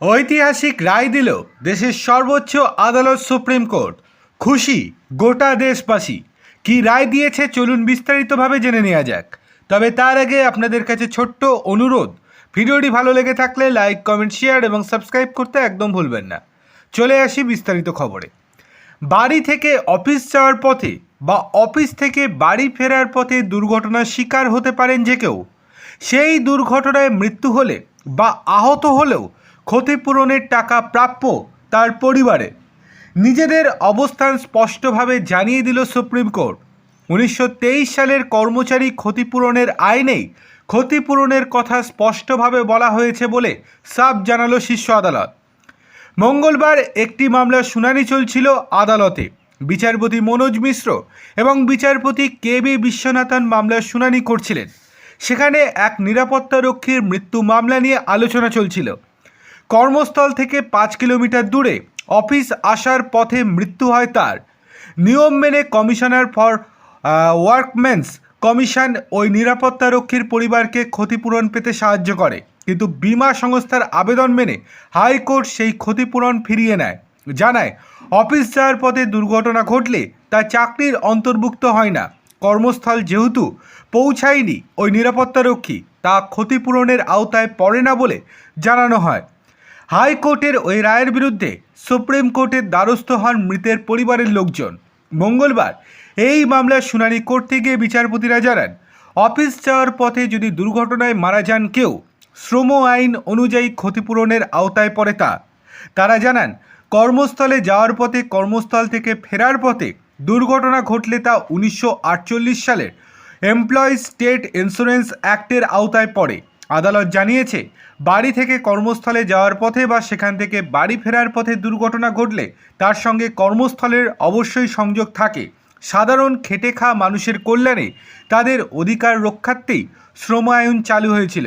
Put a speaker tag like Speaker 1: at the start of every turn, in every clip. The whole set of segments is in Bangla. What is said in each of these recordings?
Speaker 1: ঐতিহাসিক রায় দিল দেশের সর্বোচ্চ আদালত সুপ্রিম কোর্ট। খুশি গোটা দেশবাসী। কি রায় দিয়েছে চলুন বিস্তারিতভাবে জেনে নেওয়া যাক। তবে তার আগে আপনাদের কাছে ছোট্ট অনুরোধ, ভিডিওটি ভালো লেগে থাকলে লাইক, কমেন্ট, শেয়ার এবং সাবস্ক্রাইব করতে একদম ভুলবেন না। চলে আসি বিস্তারিত খবরে। বাড়ি থেকে অফিস যাওয়ার পথে বা অফিস থেকে বাড়ি ফেরার পথে দুর্ঘটনার শিকার হতে পারেন যে কেউ। সেই দুর্ঘটনায় মৃত্যু হলে বা আহত হলেও ক্ষতিপূরণের টাকা প্রাপ্য তার পরিবারে। নিজেদের অবস্থান স্পষ্টভাবে জানিয়ে দিল সুপ্রিম কোর্ট। উনিশশো তেইশ সালের কর্মচারী ক্ষতিপূরণের আইনেই ক্ষতিপূরণের কথা স্পষ্টভাবে বলা হয়েছে বলে সাব জানালো শীর্ষ আদালত। মঙ্গলবার একটি মামলার শুনানি চলছিল আদালতে। বিচারপতি মনোজ মিশ্র এবং বিচারপতি কে বি বিশ্বনাথন মামলার শুনানি করছিলেন। সেখানে এক নিরাপত্তারক্ষীর মৃত্যু মামলা নিয়ে আলোচনা চলছিল। কর্মস্থল থেকে পাঁচ কিলোমিটার দূরে অফিস আসার পথে মৃত্যু হয় তার। নিয়ম মেনে কমিশনার ফর ওয়ার্কম্যানস কমিশন ওই নিরাপত্তারক্ষীর পরিবারকে ক্ষতিপূরণ পেতে সাহায্য করে। কিন্তু বিমা সংস্থার আবেদন মেনে হাইকোর্ট সেই ক্ষতিপূরণ ফিরিয়ে নেয়। জানায়, অফিস যাওয়ার পথে দুর্ঘটনা ঘটলে তা চাকরির অন্তর্ভুক্ত হয় না। কর্মস্থল যেহেতু পৌঁছায়নি ওই নিরাপত্তারক্ষী তা ক্ষতিপূরণের আওতায় পড়ে না বলে জানানো হয়। হাইকোর্টের ওই রায়ের বিরুদ্ধে সুপ্রিম কোর্টের দ্বারস্থ হন মৃতের পরিবারের লোকজন। মঙ্গলবার এই মামলার শুনানি করতে গিয়ে বিচারপতিরা জানান, অফিস যাওয়ার পথে যদি দুর্ঘটনায় মারা যান কেউ, শ্রম আইন অনুযায়ী ক্ষতিপূরণের আওতায় পড়ে তা। তারা জানান, কর্মস্থলে যাওয়ার পথে কর্মস্থল থেকে ফেরার পথে দুর্ঘটনা ঘটলে তা উনিশশো আটচল্লিশ সালের এমপ্লয়িজ স্টেট ইন্স্যুরেন্স অ্যাক্টের আওতায় পড়ে। আদালত জানিয়েছে, বাড়ি থেকে কর্মস্থলে যাওয়ার পথে বা সেখান থেকে বাড়ি ফেরার পথে দুর্ঘটনা ঘটলে তার সঙ্গে কর্মস্থলের অবশ্যই সংযোগ থাকে। সাধারণ খেটে খাওয়া মানুষের কল্যাণে তাদের অধিকার রক্ষার্থেই শ্রম আইন চালু হয়েছিল।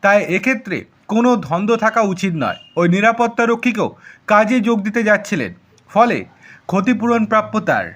Speaker 1: তাই এক্ষেত্রে কোনো ধন্দ্ব থাকা উচিত নয়। ওই নিরাপত্তারক্ষীকেও কাজে যোগ দিতে যাচ্ছিলেন। ফলে ক্ষতিপূরণ প্রাপ্য তার